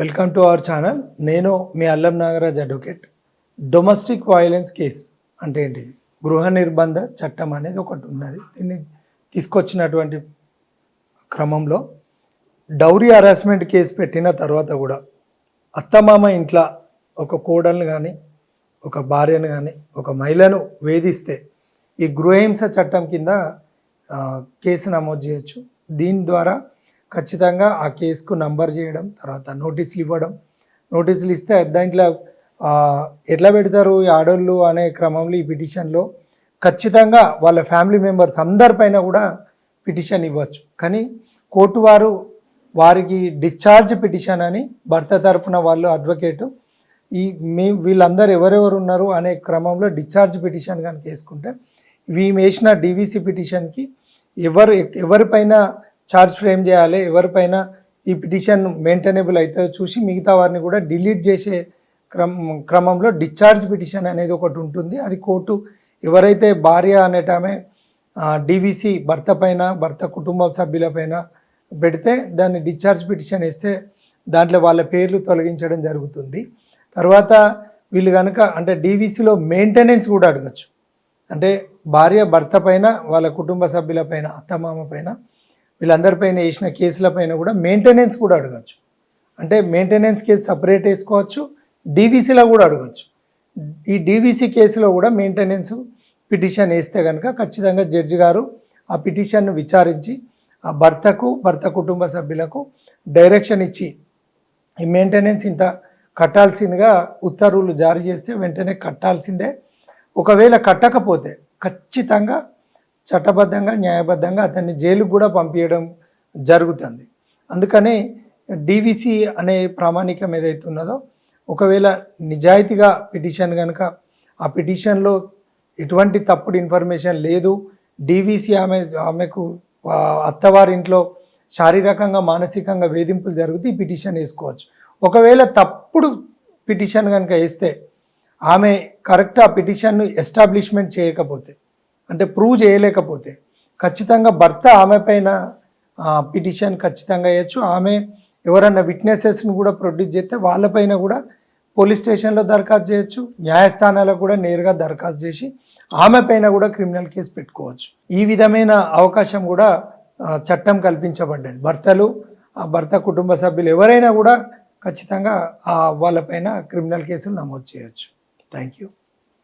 Welcome to our channel నేను మీ Allam Nagaraj advocate. Domestic violence case అంటే ఏంటిది? గృహ నిర్బంధ చట్టం అనేది ఒకటి ఉన్నది. దీన్ని తీసుకొచ్చినటువంటి క్రమంలో డౌరీ హరాస్మెంట్ కేసు పెట్టిన తర్వాత కూడా అత్తమామ ఇంట్లో ఒక కోడల్ని కానీ ఒక భార్యను కానీ ఒక మహిళను వేధిస్తే ఈ గృహహింస చట్టం కింద కేసు నమోదు చేయొచ్చు. దీని ద్వారా ఖచ్చితంగా ఆ కేసుకు నంబర్ చేయడం తర్వాత నోటీసులు ఇవ్వడం. నోటీసులు ఇస్తే దాంట్లో ఎట్లా పెడతారు ఈ ఆడోళ్ళు అనే క్రమంలో ఈ పిటిషన్లో ఖచ్చితంగా వాళ్ళ ఫ్యామిలీ మెంబర్స్ అందరిపైన కూడా పిటిషన్ ఇవ్వచ్చు. కానీ కోర్టు వారు వారికి డిశ్చార్జ్ పిటిషన్ అని భర్త తరపున వాళ్ళు అడ్వకేటు ఈ మీ వీళ్ళందరూ ఎవరెవరు ఉన్నారు అనే క్రమంలో డిశ్చార్జ్ పిటిషన్ కనుక వేసుకుంటే వీము వేసిన డీవీసీ పిటిషన్కి ఎవరు ఎవరిపైన ఛార్జ్ ఫ్రేమ్ చేయాలి. ఎవరిపైన ఈ పిటిషన్ మెయింటైనబుల్ అవుతుందో చూసి మిగతా వారిని కూడా డిలీట్ చేసే క్రమ క్రమంలో డిశ్చార్జ్ పిటిషన్ అనేది ఒకటి ఉంటుంది. అది కోర్టు ఎవరైతే భార్య అనేటామె డీవీసీ భర్త పైన భర్త కుటుంబ సభ్యులపైన పెడితే దాన్ని డిశ్చార్జ్ పిటిషన్ వేస్తే దాంట్లో వాళ్ళ పేర్లు తొలగించడం జరుగుతుంది. తర్వాత వీళ్ళు కనుక అంటే డీవీసీలో మెయింటెనెన్స్ కూడా అడగచ్చు. అంటే భార్య భర్త పైన వాళ్ళ కుటుంబ సభ్యుల పైన అత్తమామ పైన వీళ్ళందరిపైన వేసిన కేసుల పైన కూడా మెయింటెనెన్స్ కూడా అడగచ్చు. అంటే మెయింటెనెన్స్ కేసు సపరేట్ వేసుకోవచ్చు డీవీసీలో కూడా అడగచ్చు. ఈ డీవీసీ కేసులో కూడా మెయింటెనెన్స్ పిటిషన్ వేస్తే కనుక ఖచ్చితంగా జడ్జి గారు ఆ పిటిషన్ను విచారించి ఆ భర్తకు భర్త కుటుంబ సభ్యులకు డైరెక్షన్ ఇచ్చి ఈ మెయింటెనెన్స్ ఇంత కట్టాల్సిందిగా ఉత్తర్వులు జారీ చేస్తే వెంటనే కట్టాల్సిందే. ఒకవేళ కట్టకపోతే ఖచ్చితంగా చట్టబద్ధంగా న్యాయబద్ధంగా అతన్ని జైలుకు కూడా పంపించడం జరుగుతుంది. అందుకనే డీవీసీ అనే ప్రామాణికం ఏదైతే ఉన్నదో ఒకవేళ నిజాయితీగా పిటిషన్ కనుక ఆ పిటిషన్లో ఎటువంటి తప్పుడు ఇన్ఫర్మేషన్ లేదు డీవీసీ ఆమె ఆమెకు అత్తవారింట్లో శారీరకంగా మానసికంగా వేధింపులు జరిగితే ఈ పిటిషన్ వేసుకోవచ్చు. ఒకవేళ తప్పుడు పిటిషన్ కనుక వేస్తే ఆమె కరెక్ట్ ఆ పిటిషన్ను ఎస్టాబ్లిష్మెంట్ చేయకపోతే అంటే ప్రూవ్ చేయలేకపోతే. ఖచ్చితంగా భర్త ఆమె పైన పిటిషన్ ఖచ్చితంగా వేయచ్చు. ఆమె ఎవరన్నా విట్నెసెస్ని కూడా ప్రొడ్యూస్ చేస్తే వాళ్ళపైన కూడా పోలీస్ స్టేషన్లో దరఖాస్తు చేయొచ్చు. న్యాయస్థానాలకు కూడా నేరుగా దరఖాస్తు చేసి ఆమె పైన కూడా క్రిమినల్ కేసు పెట్టుకోవచ్చు. ఈ విధమైన అవకాశం కూడా చట్టం కల్పించబడ్డది. భర్తలు ఆ భర్త కుటుంబ సభ్యులు ఎవరైనా కూడా ఖచ్చితంగా వాళ్ళపైన క్రిమినల్ కేసులు నమోదు చేయొచ్చు. Thank you